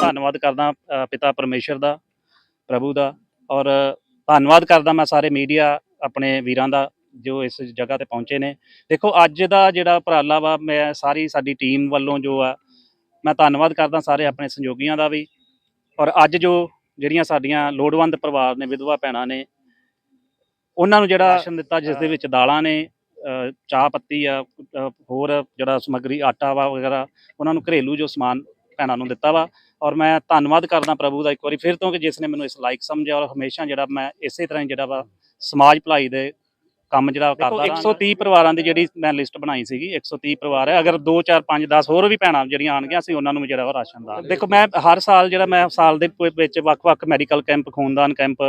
ਧੰਨਵਾਦ ਕਰਦਾ ਪਿਤਾ ਪਰਮੇਸ਼ਰ ਦਾ ਪ੍ਰਭੂ ਦਾ ਔਰ ਧੰਨਵਾਦ ਕਰਦਾ ਮੈਂ ਸਾਰੇ ਮੀਡੀਆ ਆਪਣੇ ਵੀਰਾਂ ਦਾ ਜੋ ਇਸ ਜਗ੍ਹਾ ਤੇ ਪਹੁੰਚੇ ਨੇ। ਦੇਖੋ ਅੱਜ ਦਾ ਜਿਹੜਾ ਉਪਰਾਲਾ ਵਾ ਮੈਂ ਸਾਰੀ ਸਾਡੀ ਟੀਮ ਵੱਲੋਂ ਜੋ ਆ ਮੈਂ ਧੰਨਵਾਦ ਕਰਦਾ ਸਾਰੇ ਆਪਣੇ ਸਹਿਯੋਗੀਆਂ ਦਾ ਵੀ। ਔਰ ਅੱਜ ਜੋ ਜਿਹੜੀਆਂ ਸਾਡੀਆਂ ਲੋੜਵੰਦ ਪਰਿਵਾਰ ਨੇ ਵਿਧਵਾ ਭੈਣਾਂ ਨੇ ਉਹਨਾਂ ਨੂੰ ਜਿਹੜਾ ਰਾਸ਼ਨ ਦਿੱਤਾ ਜਿਸ ਦੇ ਵਿੱਚ ਦਾਲਾਂ ਨੇ ਚਾਹ ਪੱਤੀ ਆ ਹੋਰ ਜਿਹੜਾ ਸਮੱਗਰੀ ਆਟਾ ਵਾ ਵਗੈਰਾ ਉਹਨਾਂ ਨੂੰ ਘਰੇਲੂ ਜੋ ਸਮਾਨ ਭੈਣਾਂ ਨੂੰ ਦਿੱਤਾ ਵਾ ਔਰ ਮੈਂ ਧੰਨਵਾਦ ਕਰਦਾ ਪ੍ਰਭੂ ਦਾ ਇੱਕ ਵਾਰੀ ਫਿਰ ਤੋਂ ਕਿ ਜਿਸ ਨੇ ਮੈਨੂੰ ਇਸ ਲਾਇਕ ਸਮਝਿਆ ਔਰ ਹਮੇਸ਼ਾ ਜਿਹੜਾ ਮੈਂ ਇਸੇ ਤਰ੍ਹਾਂ ਹੀ ਜਿਹੜਾ ਵਾ ਸਮਾਜ ਭਲਾਈ ਦੇ ਕੰਮ ਜਿਹੜਾ ਕਰਦਾ ਰਹਾਂ 130 ਪਰਿਵਾਰਾਂ ਦੀ ਜਿਹੜੀ ਮੈਂ ਲਿਸਟ ਬਣਾਈ ਸੀਗੀ 130 ਪਰਿਵਾਰ ਹੈ। ਅਗਰ 2 4 5 10 ਹੋਰ ਵੀ ਭੈਣਾਂ ਜਿਹੜੀਆਂ ਆਣਗੀਆਂ ਅਸੀਂ ਉਹਨਾਂ ਨੂੰ ਜਿਹੜਾ ਵਾ ਰਾਸ਼ਨ ਦਾ ਦੇਖੋ ਮੈਂ ਹਰ ਸਾਲ ਜਿਹੜਾ ਮੈਂ ਸਾਲ ਦੇ ਵਿੱਚ ਵੱਖ-ਵੱਖ ਮੈਡੀਕਲ ਕੈਂਪ ਖੂਨਦਾਨ ਕੈਂਪ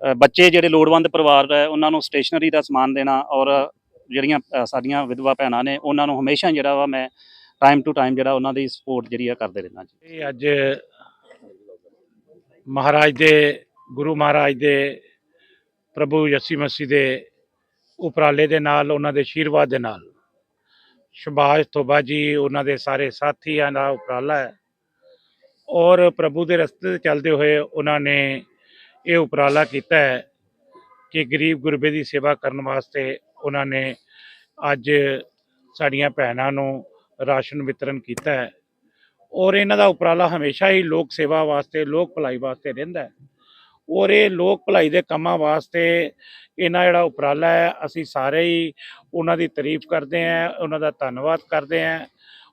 ਬੱਚੇ ਜਿਹੜੇ ਲੋੜਵੰਦ ਪਰਿਵਾਰ ਹੈ ਉਹਨਾਂ ਨੂੰ ਸਟੇਸ਼ਨਰੀ ਦਾ ਸਮਾਨ ਦੇਣਾ ਔਰ ਜਿਹੜੀਆਂ ਸਾਡੀਆਂ ਵਿਧਵਾ ਭੈਣਾਂ ਨੇ ਉਹਨਾਂ ਨੂੰ ਹਮੇਸ਼ਾ ਜਿਹੜਾ ਵਾ ਮੈਂ ਟਾਈਮ ਟੂ ਟਾਈਮ ਜਿਹੜਾ ਉਹਨਾਂ ਦੀ ਸਪੋਰਟ ਜਿਹੜੀ ਆ ਕਰਦੇ ਰਹਿੰਦਾ ਜੀ। ਇਹ ਅੱਜ ਮਹਾਰਾਜ ਦੇ, ਗੁਰੂ ਮਹਾਰਾਜ ਦੇ, ਪ੍ਰਭੂ ਯਸੀ ਮਸੀਹ ਦੇ ਉਪਰਾਲੇ ਦੇ ਨਾਲ, ਉਹਨਾਂ ਦੇ ਆਸ਼ੀਰਵਾਦ ਦੇ ਨਾਲ। ਸ਼ਬਾਸ਼ ਤੋਬਾ ਜੀ, ਉਹਨਾਂ ਦੇ ਸਾਰੇ ਸਾਥੀਆਂ ਦਾ ਉਪਰਾਲਾ ਹੈ। ਔਰ ਪ੍ਰਭੂ ਦੇ ਰਸਤੇ ਤੇ ਚੱਲਦੇ ਹੋਏ ਉਹਨਾਂ ਨੇ ਇਹ ਉਪਰਾਲਾ ਕੀਤਾ ਹੈ ਕਿ ਗਰੀਬ ਗੁਰਬੇ ਦੀ ਸੇਵਾ ਕਰਨ ਵਾਸਤੇ ਉਹਨਾਂ ਨੇ ਅੱਜ ਸਾਡੀਆਂ ਭੈਣਾਂ ਨੂੰ ਰਾਸ਼ਨ ਵਿਤਰਨ ਕੀਤਾ ਹੈ। ਔਰ ਇਹਨਾਂ ਦਾ ਉਪਰਾਲਾ ਹਮੇਸ਼ਾ ਹੀ ਲੋਕ ਸੇਵਾ ਵਾਸਤੇ, ਲੋਕ ਭਲਾਈ ਵਾਸਤੇ ਰਹਿੰਦਾ ਹੈ। ਔਰ ਇਹ ਲੋਕ ਭਲਾਈ ਦੇ ਕੰਮਾਂ ਵਾਸਤੇ ਇਹਨਾਂ ਜਿਹੜਾ ਉਪਰਾਲਾ ਹੈ, ਅਸੀਂ ਸਾਰੇ ਹੀ ਉਹਨਾਂ ਦੀ ਤਾਰੀਫ ਕਰਦੇ ਹਾਂ, ਉਹਨਾਂ ਦਾ ਧੰਨਵਾਦ ਕਰਦੇ ਹਾਂ।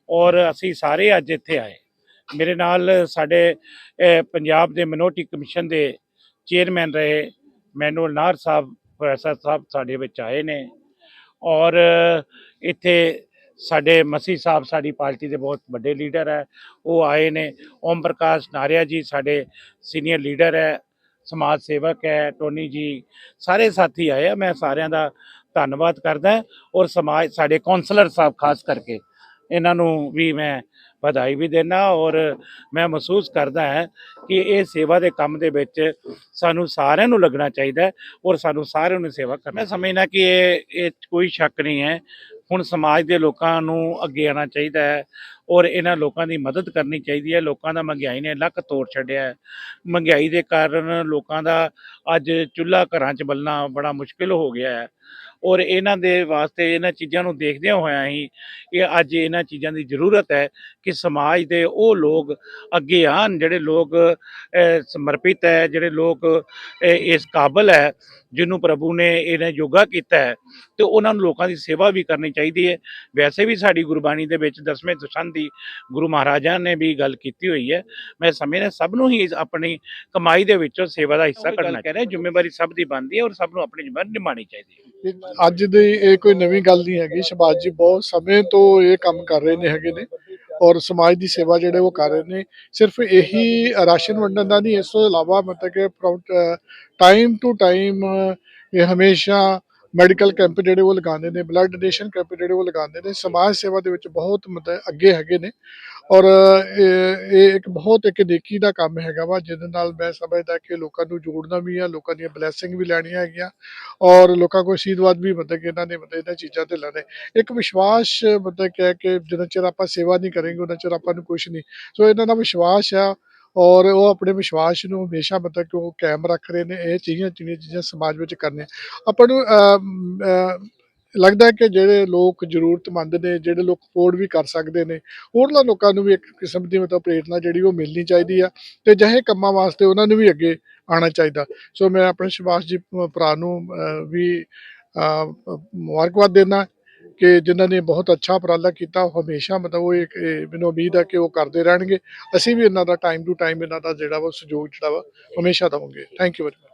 ਔਰ ਅਸੀਂ ਸਾਰੇ ਅੱਜ ਇੱਥੇ ਆਏ। ਮੇਰੇ ਨਾਲ ਸਾਡੇ ਪੰਜਾਬ ਦੇ ਮਿਨੋਰਟੀ ਕਮਿਸ਼ਨ ਦੇ ਚੇਅਰਮੈਨ ਰਹੇ ਮੈਨੂਅਲ ਨਾਰ ਸਾਹਿਬ, ਪ੍ਰੋਫੈਸਰ ਸਾਹਿਬ ਸਾਡੇ ਵਿੱਚ ਆਏ ਨੇ। ਔਰ ਇੱਥੇ ਸਾਡੇ ਮਸੀ ਸਾਹਿਬ ਸਾਡੀ ਪਾਰਟੀ ਦੇ ਬਹੁਤ ਵੱਡੇ ਲੀਡਰ ਹੈ, ਉਹ ਆਏ ਨੇ। ਓਮ ਪ੍ਰਕਾਸ਼ ਨਾਰਿਆ ਜੀ ਸਾਡੇ ਸੀਨੀਅਰ ਲੀਡਰ ਹੈ, ਸਮਾਜ ਸੇਵਕ ਹੈ, ਟੋਨੀ ਜੀ ਸਾਰੇ ਸਾਥੀ ਆਏ ਆ, ਮੈਂ ਸਾਰਿਆਂ ਦਾ ਧੰਨਵਾਦ ਕਰਦਾ ਔਰ ਸਮਾਜ, ਸਾਡੇ ਕਾਉਂਸਲਰ ਸਾਹਿਬ ਖਾਸ ਕਰਕੇ, ਇਹਨਾਂ ਨੂੰ ਵੀ ਮੈਂ ਵਧਾਈ ਵੀ ਦੇਣਾ ਔਰ ਮੈਂ ਮਹਿਸੂਸ ਕਰਦਾ ਹੈ ਕਿ ਇਹ ਸੇਵਾ ਦੇ ਕੰਮ ਦੇ ਵਿੱਚ ਸਾਨੂੰ ਸਾਰਿਆਂ ਨੂੰ ਲੱਗਣਾ ਚਾਹੀਦਾ ਔਰ ਸਾਨੂੰ ਸਾਰਿਆਂ ਨੂੰ ਸੇਵਾ ਕਰਨਾ ਮੈਂ ਸਮਝਣਾ ਕਿ ਇਹ ਇਹ ਕੋਈ ਸ਼ੱਕ ਨਹੀਂ ਹੈ ਹੁਣ ਸਮਾਜ ਦੇ ਲੋਕਾਂ ਨੂੰ ਅੱਗੇ ਆਉਣਾ ਚਾਹੀਦਾ ਹੈ ਔਰ ਇਹਨਾਂ ਲੋਕਾਂ ਦੀ ਮਦਦ ਕਰਨੀ ਚਾਹੀਦੀ ਹੈ। ਲੋਕਾਂ ਦਾ ਮਹਿੰਗਾਈ ਨੇ ਲੱਕ ਤੋੜ ਛੱਡਿਆ ਹੈ। ਮਹਿੰਗਾਈ ਦੇ ਕਾਰਨ ਲੋਕਾਂ ਦਾ ਅੱਜ ਚੁੱਲ੍ਹਾ ਘਰਾਂ 'ਚ ਬਲਣਾ ਬੜਾ ਮੁਸ਼ਕਿਲ ਹੋ ਗਿਆ ਹੈ। ਔਰ ਇਹਨਾਂ ਦੇ ਵਾਸਤੇ ਇਹਨਾਂ ਚੀਜ਼ਾਂ ਨੂੰ ਦੇਖਦਿਆਂ ਹੋਇਆਂ ਹੀ ਇਹ ਅੱਜ ਇਹਨਾਂ ਚੀਜ਼ਾਂ ਦੀ ਜ਼ਰੂਰਤ ਹੈ ਕਿ ਸਮਾਜ ਦੇ ਉਹ ਲੋਕ ਅੱਗੇ ਆਉਣ ਜਿਹੜੇ ਲੋਕ ਸਮਰਪਿਤ ਹੈ ਜਿਹੜੇ ਲੋਕ ਇਸ ਕਾਬਲ ਹੈ ਜਿਹਨੂੰ ਪ੍ਰਭੂ ਨੇ ਇਹਨੇ ਯੋਗਾ ਕੀਤਾ ਹੈ ਤੇ ਉਹਨਾਂ ਨੂੰ ਲੋਕਾਂ ਦੀ ਸੇਵਾ ਵੀ ਕਰਨੀ ਚਾਹੀਦੀ ਹੈ। ਵੈਸੇ ਵੀ ਸਾਡੀ ਗੁਰਬਾਣੀ ਦੇ ਵਿੱਚ ਦਸਵੇਂ ਦਸ਼ਾਂ ਦੀ ਗੁਰੂ ਮਹਾਰਾਜਾ ਨੇ ਵੀ ਗੱਲ ਕੀਤੀ ਹੋਈ ਹੈ। ਮੈਂ ਸਮਝਦਾ ਸਭ ਨੂੰ ਹੀ ਆਪਣੀ ਕਮਾਈ ਦੇ ਵਿੱਚੋਂ ਸੇਵਾ ਦਾ ਹਿੱਸਾ ਕਰਨਾ ਚਾਹੀਦਾ। ਜ਼ਿੰਮੇਵਾਰੀ ਸਭ ਦੀ ਬਣਦੀ ਹੈ ਔਰ ਸਭ ਨੂੰ ਆਪਣੀ ਜ਼ਿੰਮੇਵਾਰੀ ਨਿਭਾਉਣੀ ਚਾਹੀਦੀ ਹੈ। ਅੱਜ ਦੀ ਇਹ ਕੋਈ ਨਵੀਂ ਗੱਲ ਨਹੀਂ ਹੈਗੀ। ਸ਼ਬਾਜ ਜੀ ਬਹੁਤ ਸਮੇਂ ਤੋਂ ਇਹ ਕੰਮ ਕਰ ਰਹੇ ਨੇ ਹੈਗੇ ਨੇ ਔਰ ਸਮਾਜ ਦੀ ਸੇਵਾ ਜਿਹੜੇ ਉਹ ਕਰ ਰਹੇ ਨੇ। ਸਿਰਫ ਇਹੀ ਰਾਸ਼ਨ ਵੰਡਣ ਦਾ ਨਹੀਂ, ਇਸ ਤੋਂ ਇਲਾਵਾ ਮਤਲਬ ਕਿ ਟਾਈਮ ਟੂ ਟਾਈਮ ਇਹ ਹਮੇਸ਼ਾ ਮੈਡੀਕਲ ਕੈਂਪ ਜਿਹੜੇ ਉਹ ਲਗਾਉਂਦੇ ਨੇ ਬਲੱਡ ਡੋਨੇਸ਼ਨ ਕੈਂਪ ਜਿਹੜੇ ਉਹ ਲਗਾਉਂਦੇ ਨੇ। ਸਮਾਜ ਸੇਵਾ ਦੇ ਵਿੱਚ ਬਹੁਤ ਮਤਲਬ ਅੱਗੇ ਹੈਗੇ ਨੇ। ਔਰ ਇਹ ਇਹ ਇੱਕ ਬਹੁਤ ਇੱਕ ਨੇਕੀ ਦਾ ਕੰਮ ਹੈਗਾ ਵਾ, ਜਿਹਦੇ ਨਾਲ ਮੈਂ ਸਮਝਦਾ ਕਿ ਲੋਕਾਂ ਨੂੰ ਜੋੜਨਾ ਵੀ ਆ, ਲੋਕਾਂ ਦੀਆਂ ਬਲੇਸਿੰਗ ਵੀ ਲੈਣੀਆਂ ਹੈਗੀਆਂ, ਔਰ ਲੋਕਾਂ ਕੋਲ ਆਸ਼ੀਰਵਾਦ ਵੀ ਮਤਲਬ ਕਿ ਇਹਨਾਂ ਨੇ ਮਤਲਬ ਇਹਨਾਂ ਚੀਜ਼ਾਂ ਤੇ ਲੈਣੇ ਇੱਕ ਵਿਸ਼ਵਾਸ ਮਤਲਬ ਕਿ ਹੈ ਕਿ ਜਿੰਨਾ ਚਿਰ ਆਪਾਂ ਸੇਵਾ ਨਹੀਂ ਕਰਾਂਗੇ, ਉਹਨਾਂ ਚਿਰ ਆਪਾਂ ਨੂੰ ਕੁਝ ਨਹੀਂ। ਸੋ ਇਹਨਾਂ ਦਾ ਵਿਸ਼ਵਾਸ ਆ, ਔਰ ਉਹ ਆਪਣੇ ਵਿਸ਼ਵਾਸ ਨੂੰ ਹਮੇਸ਼ਾ ਮਤਲਬ ਕਿ ਉਹ ਕਾਇਮ ਰੱਖ ਰਹੇ ਨੇ, ਇਹ ਚੀਜ਼ਾਂ ਜਿਹੜੀਆਂ ਚੀਜ਼ਾਂ ਸਮਾਜ ਵਿੱਚ ਕਰਨੇ ਆਪਾਂ ਨੂੰ ਲੱਗਦਾ ਕਿ ਜਿਹੜੇ ਲੋਕ ਜ਼ਰੂਰਤਮੰਦ ਨੇ, ਜਿਹੜੇ ਲੋਕ ਅਫੋਰਡ ਵੀ ਕਰ ਸਕਦੇ ਨੇ ਉਹਨਾਂ ਲੋਕਾਂ ਨੂੰ ਵੀ ਇੱਕ ਕਿਸਮ ਦੀ ਮਤਲਬ ਪ੍ਰੇਰਨਾ ਜਿਹੜੀ ਉਹ ਮਿਲਣੀ ਚਾਹੀਦੀ ਆ ਤੇ ਜਿਹੇ ਕੰਮਾਂ ਵਾਸਤੇ ਉਹਨਾਂ ਨੂੰ ਵੀ ਅੱਗੇ ਆਉਣਾ ਚਾਹੀਦਾ। ਸੋ ਮੈਂ ਆਪਣੇ ਸ਼ਿਵਾਸ਼ ਜੀ ਭਰਾ ਨੂੰ ਵੀ ਮੁਬਾਰਕਬਾਦ ਦੇਣਾ ਕਿ ਜਿਨ੍ਹਾਂ ਨੇ ਬਹੁਤ ਅੱਛਾ ਉਪਰਾਲਾ ਕੀਤਾ, ਉਹ ਹਮੇਸ਼ਾ ਮਤਲਬ ਉਹ ਇੱਕ, ਇਹ ਮੈਨੂੰ ਉਮੀਦ ਆ ਕਿ ਉਹ ਕਰਦੇ ਰਹਿਣਗੇ। ਅਸੀਂ ਵੀ ਇਹਨਾਂ ਦਾ ਟਾਈਮ ਟੂ ਟਾਈਮ ਇਹਨਾਂ ਦਾ ਜਿਹੜਾ ਵਾ, ਸਹਿਯੋਗ ਜਿਹੜਾ ਵਾ, ਹਮੇਸ਼ਾ ਦਵਾਂਗੇ। Thank you very